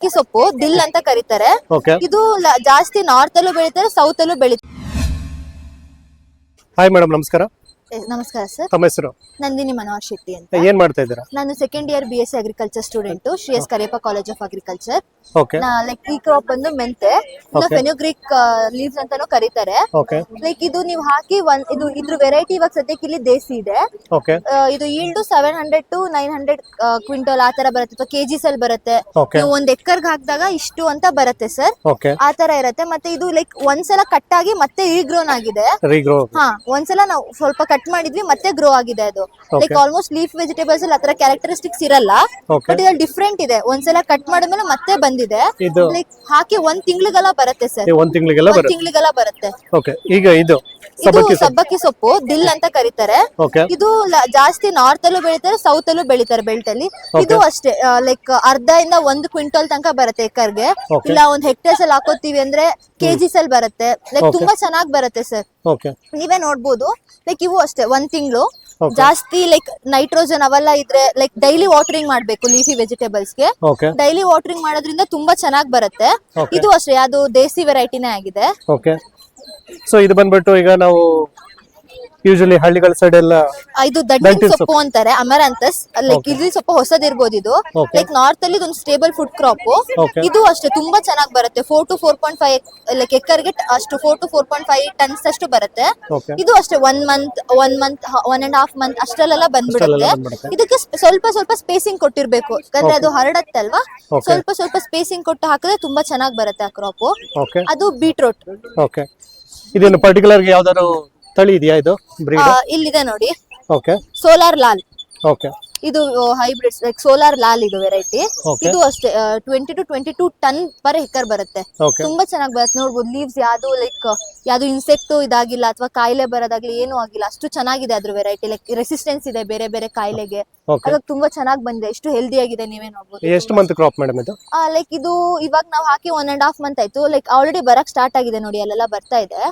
ಅಕ್ಕಿ ಸೊಪ್ಪು ದಿಲ್ ಅಂತ ಕರೀತಾರೆ. ಓಕೆ ಇದು ಲ- ಜಾಸ್ತಿ ನಾರ್ತ್ ಅಲ್ಲೂ ಬೆಳೀತಾರೆ ಸೌತ್ ಅಲ್ಲೂ ಬೆಳೀತಾರೆ. ಹಾಯ್ ಮೇಡಮ್ ನಮಸ್ಕಾರ. ನಮಸ್ಕಾರ ಸರ್. ತಮ್ಮ ಹೆಸರು? ನಂದಿನಿ ಮನೋಹರ್ ಶೆಟ್ಟಿ ಅಂತ. ಏನ್ ಮಾಡ್ತಾ ಇದ್ದೀರಾ? ನಾನು second year B S C agriculture student Shri S Kariyappa college of agriculture okay like ಈ ಕ್ರಾಪ್ ಬಂದು ಮೆಂತೆ ಫೆನೋಗ್ರಿಕ್ ಲೀವ್ಸ್ ಅಂತಾನು ಕರೀತಾರೆ. ಓಕೆ ಲೈಕ್ ಇದು ನೀವು ಹಾಕಿ ಒಂದ್ ಇದು ಇದ್ರ ವೆರೈಟಿ ಇವಾಗ ಸದ್ಯಕ್ಕೆ ಇಲ್ಲಿ ದೇಸಿ ಇದೆ. ಓಕೆ ಆ, ಇದು yield seven hundred to nine hundred quintal ಆ ತರ ಬರುತ್ತೆ. ಅಥವಾ ಕೆಜಿಸ್ ಅಲ್ಲಿ ಬರುತ್ತೆ. ನೀವು ಒಂದ್ ಎಕರ್ಗ್ ಹಾಕಿದಾಗ ಇಷ್ಟು ಅಂತ ಬರುತ್ತೆ ಸರ್. ಓಕೆ ಆ ತರ ಇರುತ್ತೆ. ಮತ್ತೆ ಇದು ಲೈಕ್ ಒಂದ್ಸಲ ಕಟ್ ಆಗಿ ಮತ್ತೆ ರೀಗ್ರೋನ್ ಆಗಿದೆ. ರೀಗ್ರೋ ಹಾ ಒಂದ್ಸಲ ನಾವು ಸ್ವಲ್ಪ ಕಟ್ ಮಾಡಿದ್ವಿ ಮತ್ತೆ ಗ್ರೋ ಆಗಿದೆ ಅದು. ಲೈಕ್ ಆಲ್ಮೋಸ್ಟ್ ಲೀಫ್ ವೆಜಿಟೇಬಲ್ಸ್ ಅಲ್ಲಿ ಆತರ ಕ್ಯಾರೆಕ್ಟರಿಸ್ಟಿಕ್ಸ್ ಇರಲ್ಲ ಬಟ್ ಇದ್ರಲ್ಲಿ ಡಿಫ್ರೆಂಟ್ ಇದೆ. ಒಂದ್ಸಲ ಕಟ್ ಮಾಡಿದ್ಮೇಲೆ ಮತ್ತೆ ಬಂದಿದೆ. ಲೈಕ್ ಹಾಕಿ ಒಂದ್ ತಿಂಗಳಿಗೆಲ್ಲ ಬರುತ್ತೆ ಸರ್. ಒಂದ್ ತಿಂಗಳಿಗೆಲ್ಲ ಬರುತ್ತೆ. ಈಗ ಇದು. ಸಬ್ಬಕ್ಕಿ ಸೊಪ್ಪು. ಸಬ್ಬಕ್ಕಿ ಸೊಪ್ಪು ದಿಲ್ ಅಂತ ಕರೀತಾರೆ. ಇದು ಜಾಸ್ತಿ ನಾರ್ತ್ ಅಲ್ಲೂ ಬೆಳಿತಾರೆ ಸೌತ್ ಅಲ್ಲೂ ಬೆಳಿತಾರೆ ಬೆಲ್ಟ್ ಅಲ್ಲಿ. ಇದು ಅಷ್ಟೇ ಲೈಕ್ ಅರ್ಧ ಇಂದ ಒಂದು ಕ್ವಿಂಟಲ್ ತನಕ ಬರುತ್ತೆ ಎಕರ್ಗೆ. ಇಲ್ಲ ಒಂದ್ ಹೆಕ್ಟೇರ್ಸ್ ಅಲ್ಲಿ ಹಾಕೋತೀವಿ ಅಂದ್ರೆ ಕೆಜಿಸ್ ಅಲ್ಲಿ ಬರುತ್ತೆ. ಲೈಕ್ ತುಂಬಾ ಚೆನ್ನಾಗಿ ಬರುತ್ತೆ ಸರ್ ನೀವೇ ನೋಡ್ಬೋದು ಲೈಕ್ ಇವು ಅಷ್ಟೇ ಒಂದ್ ತಿಂಗಳು. ಜಾಸ್ತಿ ಲೈಕ್ ನೈಟ್ರೋಜನ್ ಅವೆಲ್ಲ ಇದ್ರೆ ಲೈಕ್ ಡೈಲಿ ವಾಟರಿಂಗ್ ಮಾಡ್ಬೇಕು ಲೀಫಿ ವೆಜಿಟೇಬಲ್ಸ್ಗೆ. ಡೈಲಿ ವಾಟರಿಂಗ್ ಮಾಡೋದ್ರಿಂದ ತುಂಬಾ ಚೆನ್ನಾಗಿ ಬರುತ್ತೆ. ಇದು ಅಷ್ಟೇ ಅದು ದೇಸಿ ವೆರೈಟಿನೇ ಆಗಿದೆ. ಸೊ ಇದು ಬಂದ್ಬಿಟ್ಟು ಈಗ ನಾವು ಯೂಶಲಿ ಹಳ್ಳಿಗಳ ಸೈಡ್ ಎಲ್ಲ ಇದು ದಡ್ಡಿನ ದಂಟಿನ ಸೊಪ್ಪು ಅಂತಾರೆ ಅಮರಾಂತಸ್ ಲೈಕ್ ಇಲ್ಲಿ ಸ್ವಲ್ಪ ಹೊಸದಿರ್ಬೋದು ಇದು Okay. ಲೈಕ್ ನಾರ್ತ್ ಅಲ್ಲಿ ಇದೊಂದು ಸ್ಟೇಬಲ್ ಫುಡ್ ಕ್ರಾಪ್ Okay. ಇದು ಅಷ್ಟೇ ತುಂಬಾ ಚೆನ್ನಾಗಿ ಬರುತ್ತೆ. Four to four point five like ಎಕರ್ಗೆ ಅಷ್ಟು four to four point five tons ಅಷ್ಟು ಬರುತ್ತೆ. ಇದು ಅಷ್ಟೇ one month one month one and half month ಅಷ್ಟರಲ್ಲೆಲ್ಲ ಬಂದ್ಬಿಡುತ್ತೆ. ಅಷ್ಟರಲ್ಲೆಲ್ಲ ಬಂದ್ಬಿಡುತ್ತೆ. ಇದಕ್ಕೆ ಸ್ಪ- ಸ್ವಲ್ಪ ಸ್ವಲ್ಪ ಸ್ಪೇಸಿಂಗ್ ಕೊಟ್ಟಿರ್ಬೇಕು. ಯಾಕಂದ್ರೆ ಅದು ಹರಡತ್ತೆ ಅಲ್ವಾ Okay. ಸ್ವಲ್ಪ ಸ್ವಲ್ಪ ಸ್ಪೇಸಿಂಗ್ ಕೊಟ್ಟು ಹಾಕಿದ್ರೆ ತುಂಬಾ ಚೆನ್ನಾಗಿ ಬರುತ್ತೆ ಆ ಕ್ರಾಪ್ ಓಕೆ ಅದು ಬೀಟ್ರೂಟ್ ಓಕೆ ಇದೇನು ಪರ್ಟಿಕ್ಯುಲರ್ ಯಾವ್ದಾದ್ರು ತಳಿ ಇದೆಯಾ ಇದು ಬ್ರೀಡ್ ಇಲ್ಲಿದೆ ನೋಡಿ. ಓಕೆ ಸೋಲಾರ್ ಲಾಲ್ ಓಕೆ ಇದು ಹೈಬ್ರಿಡ್ ಲೈಕ್ ಸೋಲಾರ್ ಲಾಲ್ ಇದು ವೆರೈಟಿ ಇದು ಅಷ್ಟೇ twenty to twenty two ton per hectare ಬರುತ್ತೆ. ತುಂಬಾ ಚೆನ್ನಾಗಿ ಬರುತ್ತೆ. ನೋಡ್ಬೋದು ಲೀವ್ಸ್ ಯಾವ್ದು ಲೈಕ್ ಯಾವ್ದು ಇನ್ಸೆಕ್ಟ್ ಇದಾಗಿಲ್ಲ ಅಥವಾ ಕಾಯಿಲೆ ಬರೋದಾಗ್ಲಿ ಏನು ಆಗಿಲ್ಲ ಅಷ್ಟು ಚೆನ್ನಾಗಿದೆ ಅದ್ರ ವೆರೈಟಿ ಲೈಕ್ ರೆಸಿಸ್ಟೆನ್ಸ್ ಇದೆ ಬೇರೆ ಬೇರೆ ಕಾಯಿಲೆಗೆ. ಅದಕ್ಕೆ ತುಂಬಾ ಚೆನ್ನಾಗಿ ಬಂದಿದೆ. ಎಷ್ಟು ಹೆಲ್ದಿ ಆಗಿದೆ ನೀವೇ ನೋಡ್ಬೋದು. ಎಷ್ಟು ಮಂತ್ ಕ್ರಾಪ್ ಮೇಡಮ್ ಇದು? ಲೈಕ್ ಇದು ಇವಾಗ ನಾವು ಹಾಕಿ ಒನ್ ಅಂಡ್ ಹಾಫ್ ಮಂತ್ ಆಯ್ತು. ಲೈಕ್ ಆಲ್ರೆಡಿ ಬರಕ್ ಸ್ಟಾರ್ಟ್ ಆಗಿದೆ ನೋಡಿ ಅಲ್ಲೆಲ್ಲ ಬರ್ತಾ ಇದೆ.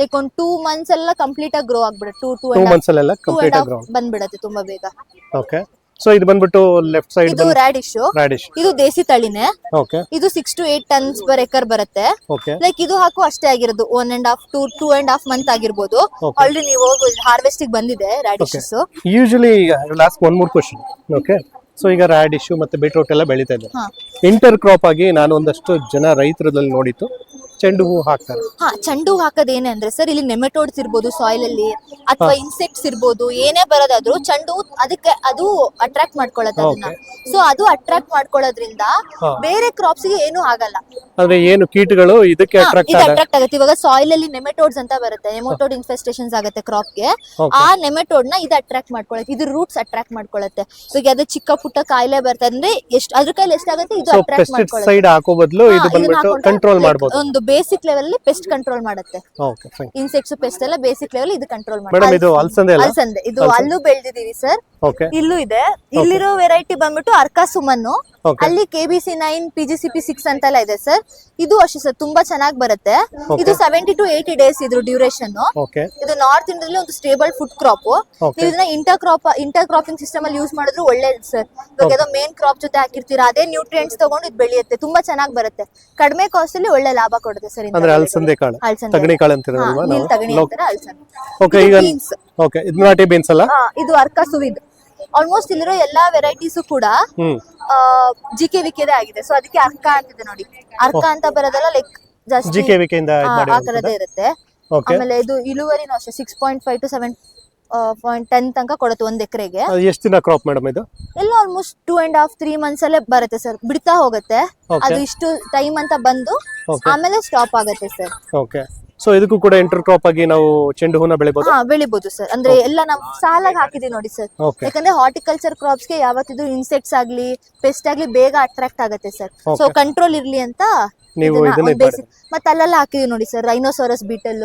ಲೈಕ್ ಒಂದ್ ಟೂ ಮಂತ್ಸ್ ಎಲ್ಲ ಕಂಪ್ಲೀಟ್ ಆಗಿ ಗ್ರೋ ಆಗ್ಬಿಡುತ್ತೆ. Two two two and months and half ಬಂದ್ಬಿಡತ್ತೆ ತುಂಬಾ ಬೇಗ. ಓಕೆ ಸೊ ಇದು ಬಂದ್ಬಿಟ್ಟು ಲೆಫ್ಟ್ ಸೈಡ್ ಇದು ರಾಡಿಶ್ ರಾಡಿಶ್ ಇದು ದೇಸಿ ತಳಿನೇ. ಓಕೆ ಇದು six to eight tons per acre ಬರುತ್ತೆ. ಓಕೆ ಲೈಕ್ ಇದು ಹಾಕು ಅಷ್ಟೇ ಆಗಿರೋದು. One and half to two and half month ಆಗಿರ್ಬೋದು. ಆಲ್ರೆಡಿ ನೀವು ಹಾರ್ವೆಸ್ಟ್ ಬಂದಿದೆ ರಾಡಿಶಸ್ ಯೂಶಲಿ ಲಾಸ್ಟ್ ಒನ್ ಮೂರ್ ಕ್ವಶನ್ ಓಕೆ ಸೊ ಈಗ ರಾಡಿಶು ಮತ್ತೆ ಬೀಟ್ರೂಟ್ ಎಲ್ಲ ಬೆಳೀತಾ ಇದ್ದಾರೆ ಇಂಟರ್ ಕ್ರಾಪ್ ಆಗಿ ನಾನು ಒಂದಷ್ಟು ಜನ ರೈತರದಲ್ಲಿ ನೋಡಿತ್ತು ಚೆಂಡು ಹೂ ಹಾಕ್ತಾರೆ. ಹಾ ಚೆಂಡು ಹಾಕೋದ್ ಏನೇ ಅಂದ್ರೆ ಸರ್ ಇಲ್ಲಿ ನೆಮೆಟೋಡ್ಸ್ ಇರ್ಬೋದು ಸಾಯಿಲ್ ಅಲ್ಲಿ ಅಥವಾ ಇನ್ಸೆಕ್ಟ್ಸ್ ಇರ್ಬೋದು ಏನೇ ಬರೋದಾದ್ರೂ ಚೆಂಡು ಹೂ ಅದಕ್ಕೆ ಅದು ಅಟ್ರಾಕ್ಟ್ ಮಾಡ್ಕೊಳ್ಳುತ್ತೆ ಅದನ್ನ. ಸೊ ಅದು ಅಟ್ರಾಕ್ಟ್ ಮಾಡ್ಕೊಳ್ಳೋದ್ರಿಂದ ಬೇರೆ ಕ್ರಾಪ್ಸ್ಗೆ ಏನು ಆಗಲ್ಲ. ಅಂದ್ರೆ ಏನು ಕೀಟಗಳು ಇದಕ್ಕೆ ಅಟ್ರಾಕ್ಟ್ ಇದು ಅಟ್ರಾಕ್ಟ್ ಆಗುತ್ತೆ. ಇವಾಗ ಸಾಯಿಲ್ ಅಲ್ಲಿ ನೆಮೆಟೋಡ್ಸ್ ಅಂತ ಬರುತ್ತೆ ನೆಮೆಟೋಡ್ ಇನ್ಫೆಸ್ಟೇಷನ್ಸ್ ಆಗುತ್ತೆ ಕ್ರಾಪ್ಗೆ. ಆ ನೆಮೆಟೋಡ್ನ ಇದು ಅಟ್ರಾಕ್ಟ್ ಮಾಡ್ಕೊಳ್ಳುತ್ತೆ ಇದು ರೂಟ್ಸ್ ಅಟ್ರಾಕ್ಟ್ ಮಾಡ್ಕೊಳ್ಳುತ್ತೆ. ಇವಾಗ ಅದು ಚಿಕ್ಕ ಪುಟ್ಟ ಕಾಯಿಲೆ ಬರ್ತದೆ ಅಂದ್ರೆ ಎಷ್ಟು ಅದ್ರ ಕೈಲಿ ಎಷ್ಟಾಗುತ್ತೆ? ಇದು ಅಟ್ರಾಕ್ಟ್ ಮಾಡ್ಕೊಳ್ಳುತ್ತೆ. ಪೆಸ್ಟಿಸೈಡ್ ಹಾಕೋ ಬದಲು ಇದು ಬಂದ್ಬಿಟ್ಟು ಕಂಟ್ರೋಲ್ ಮಾಡಬಹುದು ಒಂದು ಬೇಸಿಕ್ ಲೆವೆಲ್ ಪೆಸ್ಟ್ ಕಂಟ್ರೋಲ್ ಮಾಡುತ್ತೆ. ಇನ್ಸೆಕ್ಟ್ಸ್ ಪೆಸ್ಟ್ ಎಲ್ಲ ಬೇಸಿಕ್ ಲೆವೆಲ್ ಇದು ಕಂಟ್ರೋಲ್ ಮಾಡುತ್ತೆ ಇದು ಅಲ್ಸಂದೆ ಇದು ಅಲ್ಲೂ ಬೆಳೆದಿದೀವಿ ಸರ್ ಇಲ್ಲೂ ಇದೆ. ಇಲ್ಲಿರೋ ವೆರೈಟಿ ಬಂದ್ಬಿಟ್ಟು ಅರ್ಕಾ ಸುಮನ್ನು. ಅಲ್ಲಿ K B C nine P G C P six ಅಂತೆಲ್ಲ ಇದೆ ಸರ್ ಇದು ಅಷ್ಟೇ ಸರ್ ತುಂಬಾ ಚೆನ್ನಾಗಿ ಬರುತ್ತೆ. ಇದು ಸೆವೆಂಟಿ ಟು ಏಯ್ಟಿ ಡೇಸ್ ಇದ್ರ ಡ್ಯೂರೇಷನ್ ಇದು ನಾರ್ತ್ ಇಂಡಿಯಾದಲ್ಲಿ ಒಂದು ಸ್ಟೇಬಲ್ ಫುಡ್ ಕ್ರಾಪ್. ಇದನ್ನ inter crop inter cropping system ಅಲ್ಲಿ ಯೂಸ್ ಮಾಡಿದ್ರು ಒಳ್ಳೇದು ಸರ್ ಇವಾಗ ಏನೋ ಮೇನ್ ಕ್ರಾಪ್ ಜೊತೆ ಹಾಕಿರ್ತೀರಾ ಅದೇ ನ್ಯೂಟ್ರಿಯೆಂಟ್ಸ್ ತಗೊಂಡು ಇದು ಬೆಳೆಯುತ್ತೆ. ತುಂಬಾ ಚೆನ್ನಾಗಿ ಬರುತ್ತೆ. ಕಡಿಮೆ ಕಾಸ್ಟ್ ಅಲ್ಲಿ ಒಳ್ಳೆ ಲಾಭ ಕೊಡುತ್ತೆ. ಸರ್ ಅಂದ್ರೆ ಅಲ್ಸಂದೆ ಕಾಳು ಅಲ್ಸಂದೆ. ತಗಣಿ ಕಾಳು ಅಂತ ನೀಲ್ ನಾವು ತಗಣಿ ಅಂತಾರೆ ಅಲ್ಸಂದೆ ಓಕೆ ಇದು ಈಗ beans. ಓಕೆ ಇದು ನಾಟಿ ಬೀನ್ಸ್ ಅಲ್ಲ? ಇದು ಅರ್ಕ ಸುವಿದ್. ಆಲ್ಮೋಸ್ಟ್ ಇಲ್ಲಿರೋ ಎಲ್ಲಾ ವೆರೈಟೀಸ್ ಕೂಡ ಹ್ಮ್. ಜಿ ಕೆ ವಿಕೆದೇ ಆಗಿದೆ. ಸೊ ಅದಕ್ಕೆ ಅರ್ಕ ಅಂತಿದೆ ನೋಡಿ. ಅರ್ಕ ಅಂತ ಬರೋದಲ್ಲ ಲೈಕ್ ಜಾಸ್ತಿ ಆ, ಇದು ಮಾಡಿ ಆ ತರದೇ ಇರುತ್ತೆ. ಆಮೇಲೆ ಇದು ಇಳುವರಿನೂ ಅಷ್ಟೇ six point five to seven point ten ತನಕ ಕೊಡುತ್ತೆ ಒಂದ್ ಎಕರೆಗೆ. ಎಷ್ಟು ದಿನ ಕ್ರಾಪ್ ಮೇಡಮ್ ಇದು? ಎಲ್ಲ almost two and half three months ಅಲ್ಲೇ ಬರುತ್ತೆ ಸರ್ ಬಿಡ್ತಾ ಹೋಗುತ್ತೆ. ಅದು ಇಷ್ಟು ಟೈಮ್ ಅಂತ ಬಂದು ಆಮೇಲೆ ಸ್ಟಾಪ್ ಆಗುತ್ತೆ ಸರ್ ಓಕೆ ಸೊ ಇದಕ್ಕೂ ಕೂಡ ಇಂಟರ್ ಕ್ರಾಪ್ ಆಗಿ ನಾವು ಚೆಂಡು ಹೂನ ಬೆಳಿಬಹುದು ಹಾ ಬೆಳಿಬಹುದು ಸರ್ ಅಂದ್ರೆ ಎಲ್ಲ ನಾವು ಸಾಲಾಗಿ ಹಾಕಿದೀವಿ ನೋಡಿ ಸರ್ ಯಾಕಂದ್ರೆ ಹಾರ್ಟಿಕಲ್ಚರ್ ಕ್ರಾಪ್ಸ್ಗೆ ಯಾವತ್ತಿದ್ರು ಇನ್ಸೆಕ್ಟ್ಸ್ ಆಗ್ಲಿ ಪೆಸ್ಟ್ ಆಗ್ಲಿ ಬೇಗ ಅಟ್ರಾಕ್ಟ್ ಆಗುತ್ತೆ ಸರ್ ಸೊ ಕಂಟ್ರೋಲ್ ಇರ್ಲಿ ಅಂತ ನೀವು ಇದನ್ನ ಮತ್ತೆ ಅಲ್ಲೆಲ್ಲ ಹಾಕಿದೀವಿ ನೋಡಿ ಸರ್ ರೈನೋಸೋರಸ್ ಬೀಟಲ್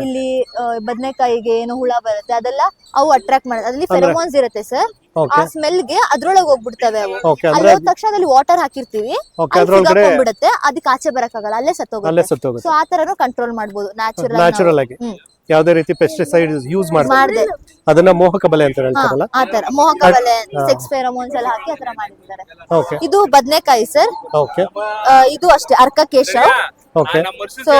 ಇಲ್ಲಿ ಆ, ಬದ್ನೆಕಾಯಿಗೆ ಏನೋ ಹುಳ ಬರುತ್ತೆ ಅದೆಲ್ಲ ಅವು ಅಟ್ರಾಕ್ಟ್ ಮಾಡುತ್ತೆ ಅದ್ರಲ್ಲಿ ಫೆರಮೋನ್ಸ್ ಇರುತ್ತೆ ಸರ್ ಆ ಓಕೆ ಸ್ಮೆಲ್ಗೆ ಅದ್ರೊಳಗೆ ಹೋಗ್ಬಿಡ್ತವೆ ಅವು. ಓಕೆ ಅಲ್ಲಿ ಅಂದ್ರೆ ಹೋದ ತಕ್ಷಣ ಅದ್ರಲ್ಲಿ ವಾಟರ್ ಹಾಕಿರ್ತೀವಿ. ಅಲ್ಲಿ ಅದ್ರೊಳಗಡೆ ಸಿಗಾಕೊಂಡ್ಬಿಡುತ್ತೆ. ಅದಕ್ಕೆ ಆಚೆ ಬರಕ್ಕಾಗಲ್ಲ. ಅಲ್ಲೇ ಅಲ್ಲೇ ಸತ್ತೋಗುತ್ತೆ. ಸತ್ತೋಗುತ್ತೆ ಸೊ ಆ ತರನು ಕಂಟ್ರೋಲ್ ಮಾಡ್ಬೋದು. ನ್ಯಾಚುರಲ್ ನ್ಯಾಚುರಲ್ ಆಗಿ. ಹ್ಮ್. ಯಾವುದೇ ರೀತಿ ಪೆಸ್ಟಿಸೈಡ್ ಯೂಸ್ ಮಾಡ್ತಾರೆ ಅದನ್ನ ಮೋಹಕ ಬಲೆ ಅಂತ ಹೇಳ್ತಾರಲ್ಲ? ಹೇಳ್ತಾರಲ್ಲ ಆತರ ಮೋಹಕ ಬಲೆ ಸೆಕ್ಸ್ ಫೇರಮೋನ್ಸ್ ಎಲ್ಲ ಹಾಕಿ ಆತರ ಮಾಡಿರ್ತಾರೆ. ಓಕೆ. ಇದು ಬದನೆಕಾಯಿ ಸರ್. ಓಕೆ. ಇದು ಅಷ್ಟೇ Arka Kesha okay. So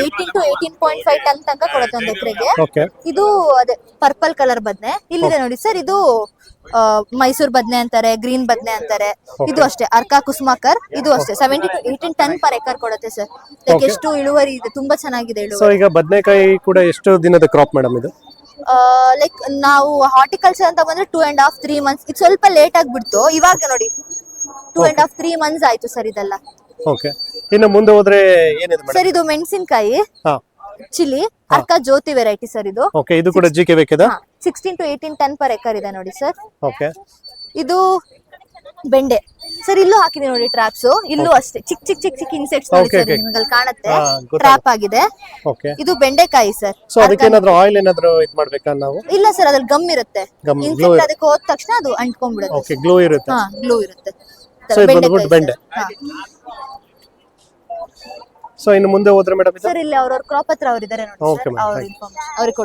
eighteen to eighteen point five ton ತನಕ ಕೊಡುತ್ತೆ ಒಂದು ಎಕರೆಗೆ. ಓಕೆ. ಇದು ಅದೇ ಪರ್ಪಲ್ ಕಲರ್ ಬದ್ನೆ. ಇಲ್ಲಿದೆ ನೋಡಿ ಸರ್ ಇದು ಆ, ಮೈಸೂರ್ ಬದ್ನೆ ಅಂತಾರೆ ಗ್ರೀನ್ ಬದ್ನೆ ಅಂತಾರೆ. ಇದು ಅಷ್ಟೇ ಅರ್ಕ ಕುಸುಮಾಕರ್ ಇದು ಅಷ್ಟೇ. Seventy to eighteen ton per acre ಕೊಡುತ್ತೆ ಸರ್ ಲೈಕ್ ಎಷ್ಟು ಇಳುವರಿ ಇದೆ ತುಂಬಾ ಚೆನ್ನಾಗಿದೆ ಸೊ ಇಳುವರಿ ಈಗ ಬದನೆಕಾಯಿ ಕೂಡ ಎಷ್ಟು ದಿನದ ಕ್ರಾಪ್ ಮೇಡಮ್ ಇದು? ಲೈಕ್ ನಾವು ಹಾರ್ಟಿಕಲ್ಚರ್ ಅಂತ ಬಂದ್ರೆ two and half three months ಇದು ಸ್ವಲ್ಪ ಲೇಟ್ ಆಗ್ಬಿಡ್ತು. ಇವಾಗ ನೋಡಿ two and half three months ಆಯ್ತು ಸರ್ ಇದೆಲ್ಲ. ಓಕೆ. ಇನ್ನು ಮುಂದೆ ಹೋದ್ರೆ ಏನಿದೆ ಮೇಡಮ್ ಸರ್ ಇದು ಮೆಣಸಿನಕಾಯಿ ಹಾ. Chilli Arka Jyothi variety sir ಇದು. ಓಕೆ ಇದು ಕೂಡ ಜಿ ಕೆ ಬೇಕಿದೆ? Sixteen to eighteen ton per acre ಇದೆ ನೋಡಿ ಸರ್ ಓಕೆ ಇದು ಬೆಂಡೆ. ಸರ್ ಇಲ್ಲೂ ಹಾಕಿದೆ ನೋಡಿ ಟ್ರಾಪ್ಸ್ ಇಲ್ಲೂ ಅಷ್ಟೇ. ಚಿಕ್ಕ ಚಿಕ್ಕ ಚಿಕ್ಕ ಚಿಕ್ಕ ಇನ್ಸೆಕ್ಟ್ಸ್ ನೋಡಿ Okay, ಸರ್ okay. ನಿಮಗೆ ಕಾಣುತ್ತೆ. ಹಾ, ಗೊತ್ತಾಯ್ತು. ಟ್ರಾಪ್ ಆಗಿದೆ. ಓಕೆ ಇದು ಬೆಂಡೆಕಾಯಿ ಸರ್ ಸೊ ಅದಕ್ಕೆ ಏನಾದ್ರು ಆಯಿಲ್ ಏನಾದ್ರು ಇದು ಮಾಡ್ಬೇಕಾ ನಾವು? ಇಲ್ಲ ಸರ್ ಅದ್ರಲ್ಲಿ ಗಮ್ ಇರುತ್ತೆ. ಗಮ್, ಇನ್ಸೆಕ್ಟ್ ಅದಕ್ಕೆ ಹೋದ ತಕ್ಷಣ ಅದು ಅಂಟ್ಕೊಂಡ್ಬಿಡುತ್ತೆ ಓಕೆ ಗ್ಲೋ ಇರುತ್ತೆ. ಹಾ ಗ್ಲೂ ಇರುತ್ತೆ. So ಇದು ಬಂದ್ಬಿಟ್ಟು ಬೆಂಡೆ. ಸೊ ಇನ್ನು ಮುಂದೆ ಹೋದ್ರೆ ಮೇಡಮ್ ಸರ್ ಇಲ್ಲಿ ಅವ್ರವ್ರ ಕ್ರಾಪ್ ಹತ್ರ ಅವ್ರಿದ್ದಾರೆ ನೋಡಿ Okay, ಸರ್. ಅವ್ರ ಇನ್ಫಾರ್ಮ್ ಅವ್ರಿಗೆ